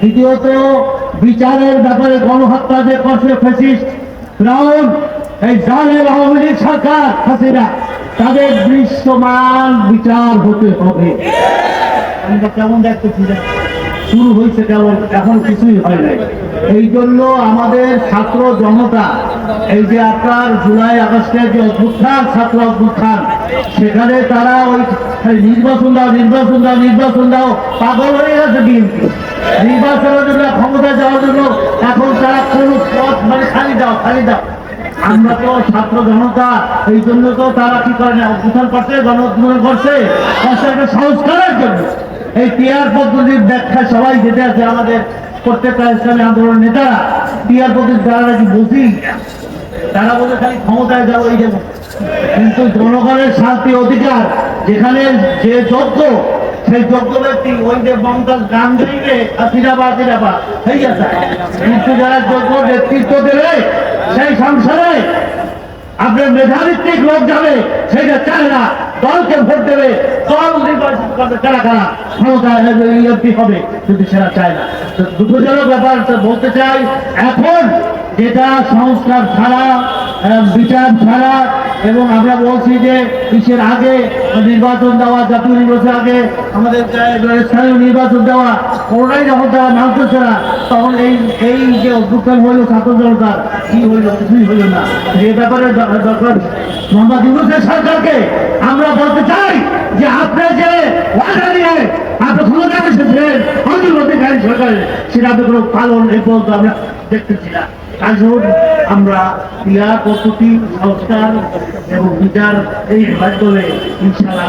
দ্বিতীয়ত, বিচারের ব্যাপারে গণহত্যা যে করছে ফেসিস্ট কারণ এই জালের আওয়ামী লীগ সরকার হাসিনা তাদের দৃশ্যমান বিচার হতে হবে। আমরা কেমন দেখতেছি শুরু হয়েছে কেমন এখন কিছুই হয় নাই। এই জন্য আমাদের ছাত্র জনতা, এই যে আপনার জুলাই আগস্টের যে অভ্যুত্থান, ছাত্র অভ্যুত্থান, সেখানে তারা ওই নির্বাচন দাও নির্বাচন দাও নির্বাচন দাও, পাগল হয়ে গেছে বিএনপি নির্বাচনের জন্য, ক্ষমতায় যাওয়ার জন্য এখন তারা কোন পথ মানে খালি দাও খালি দাও। আমরা তো ছাত্র জনতা, এই জন্য তো তারা কি করে না, অভ্যুত্থান করছে গণ করছে সংস্কারের জন্য। এই পিয়ার পদ্ধতির ব্যাখ্যা সবাই যেতে আছে আমাদের প্রত্যেকটা ইসলামী আন্দোলনের নেতারা, পিয়ার পদ্ধতির তারা নাকি বুঝি তারা বলে খালি ক্ষমতায় যাও, এই যাব কিন্তু জনগণের শান্তি অধিকার যেখানে যে যোগ্য, সেই যোগ্য ব্যক্তি ওই যে মমতাজ গান গাইবে আসিরাবা আসিরাবা হয়ে গেছে কিন্তু যারা যোগ্য নেতৃত্ব দেবে, সেই সংসারে আপনার মেধাভিত্তিক লোক যাবে, সেটা চায় না। দলকে ভোট দেবে, দল নির্বাচন করবে। কারা কারা? ক্ষমতা এমপি হবে যদি সেটা চায় না। তো দুঃখজনক ব্যাপার তো বলতে চাই, এখন যেটা সংস্কার ছাড়া বিচার ছাড়া এবং আমরা বলছি যে কিসের আগে নির্বাচন দেওয়া, জাতীয় নির্বাচন আগে আমাদের স্থানীয় নির্বাচন দেওয়া, কোনোটাই যখন তারা মানতেছে না, তখন এই এই যে অভ্যুত্থান হইল ছাত্র জনতার, কি হইল কিছুই হইল না। এই ব্যাপারে দরকার মোহাম্মদ ইউনুসের সরকারকে আমরা বলতে চাই যে আপনি যে ওয়াদা নিয়ে আপনি ক্ষমতা এসেছিলেন অন্তর্বর্তীকালীন সরকারের, সেটা তো কোনো পালন এই পর্যন্ত আমরা দেখতেছি না। আসুন আমরা ক্রীড়া পদ্ধতি সংস্কার এবং বিচার এই মাধ্যমে ইনশাআল্লাহ